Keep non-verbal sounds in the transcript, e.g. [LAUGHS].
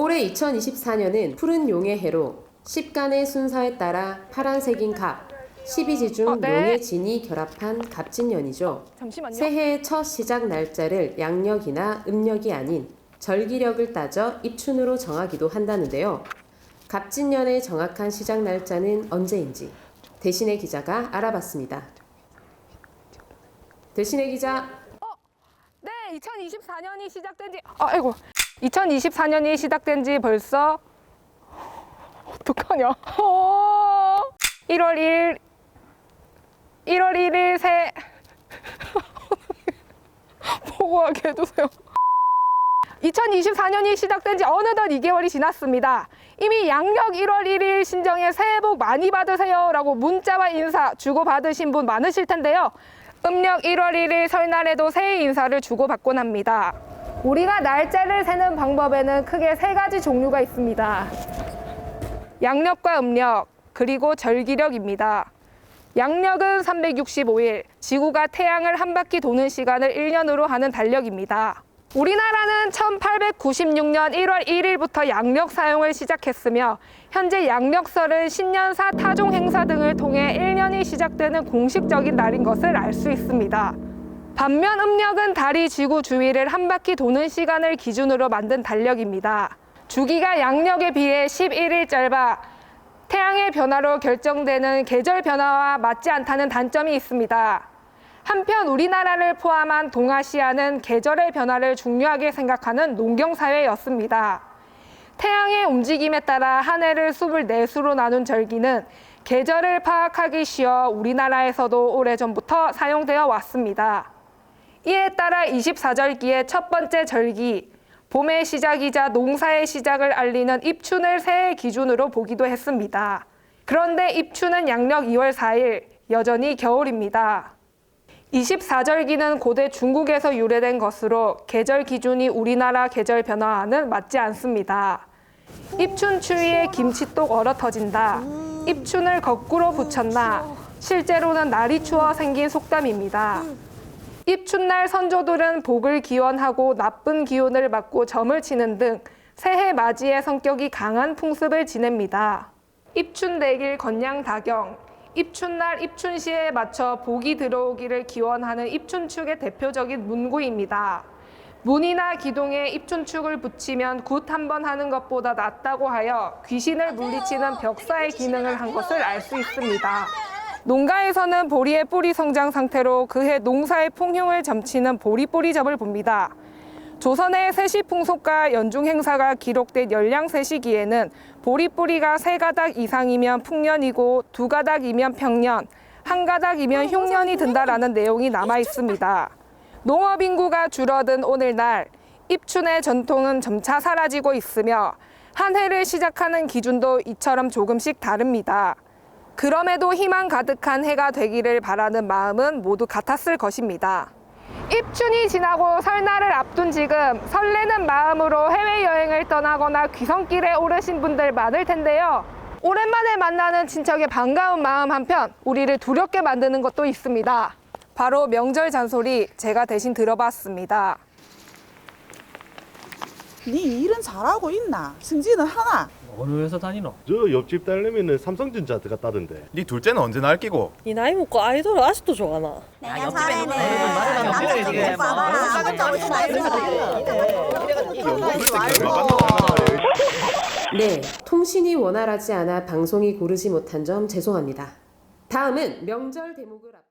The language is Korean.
올해 2024년은 푸른 용의 해로 10간의 순서에 따라 파란색인 갑, 12지 중 어, 네. 용의 진이 결합한 갑진년이죠. 잠시만요. 새해의 첫 시작 날짜를 양력이나 음력이 아닌 절기력을 따져 입춘으로 정하기도 한다는데요. 갑진년의 정확한 시작 날짜는 언제인지 대신의 기자가 알아봤습니다. 대신의 기자 네, 2024년이 시작된 지 아, 아이고. 2024년이 시작된 지 벌써 어떡하냐? 어... 1월 1일 1월 1일 새 [LAUGHS] 보고하게 해주세요. 2024년이 시작된 지 어느덧 2개월이 지났습니다. 이미 양력 1월 1일 신정에 새해 복 많이 받으세요 라고 문자와 인사 주고받으신 분 많으실 텐데요. 음력 1월 1일 설날에도 새해 인사를 주고받곤 합니다. 우리가 날짜를 세는 방법에는 크게 세 가지 종류가 있습니다. 양력과 음력, 그리고 절기력입니다. 양력은 365일, 지구가 태양을 한 바퀴 도는 시간을 1년으로 하는 달력입니다. 우리나라는 1896년 1월 1일부터 양력 사용을 시작했으며 현재 양력설은 신년사 타종 행사 등을 통해 1년이 시작되는 공식적인 날인 것을 알 수 있습니다. 반면 음력은 달이 지구 주위를 한 바퀴 도는 시간을 기준으로 만든 달력입니다. 주기가 양력에 비해 11일 짧아 태양의 변화로 결정되는 계절 변화와 맞지 않다는 단점이 있습니다. 한편 우리나라를 포함한 동아시아는 계절의 변화를 중요하게 생각하는 농경 사회였습니다. 태양의 움직임에 따라 한 해를 24수로 나눈 절기는 계절을 파악하기 쉬워 우리나라에서도 오래전부터 사용되어 왔습니다. 이에 따라 24절기의 첫 번째 절기, 봄의 시작이자 농사의 시작을 알리는 입춘을 새해 기준으로 보기도 했습니다. 그런데 입춘은 양력 2월 4일, 여전히 겨울입니다. 24절기는 고대 중국에서 유래된 것으로 계절 기준이 우리나라 계절 변화와는 맞지 않습니다. 입춘 추위에 김치똑 얼어 터진다. 입춘을 거꾸로 붙였나. 실제로는 날이 추워 생긴 속담입니다. 입춘날 선조들은 복을 기원하고 나쁜 기운을 막고 점을 치는 등 새해 맞이의 성격이 강한 풍습을 지냅니다. 입춘대길 건양다경, 입춘날 입춘시에 맞춰 복이 들어오기를 기원하는 입춘축의 대표적인 문구입니다. 문이나 기둥에 입춘축을 붙이면 굿 한 번 하는 것보다 낫다고 하여 귀신을 물리치는 벽사의 기능을 한 것을 알 수 있습니다. 농가에서는 보리의 뿌리 성장 상태로 그해 농사의 풍흉을 점치는 보리 뿌리점을 봅니다. 조선의 세시 풍속과 연중 행사가 기록된 열량세 시기에는 보리 뿌리가 세 가닥 이상이면 풍년이고 두 가닥이면 평년, 한 가닥이면 흉년이 든다라는 내용이 남아 있습니다. 농업 인구가 줄어든 오늘날 입춘의 전통은 점차 사라지고 있으며 한 해를 시작하는 기준도 이처럼 조금씩 다릅니다. 그럼에도 희망 가득한 해가 되기를 바라는 마음은 모두 같았을 것입니다. 입춘이 지나고 설날을 앞둔 지금 설레는 마음으로 해외여행을 떠나거나 귀성길에 오르신 분들 많을 텐데요. 오랜만에 만나는 친척의 반가운 마음 한편 우리를 두렵게 만드는 것도 있습니다. 바로 명절 잔소리 제가 대신 들어봤습니다. 네 일은 잘하고 있나? 승진은 하나? 어느 회사 다니노? 저 옆집 딸내미는 삼성전자 들어갔다던데 네 둘째는 언제 날 끼고? 이 나이 먹고 아이돌을 아직도 좋아하나? 내년 차례는 남자 좀 봐봐라. 남자 나이 네, 통신이 원활하지 않아 방송이 고르지 못한 점 죄송합니다. 다음은 명절 대목을 앞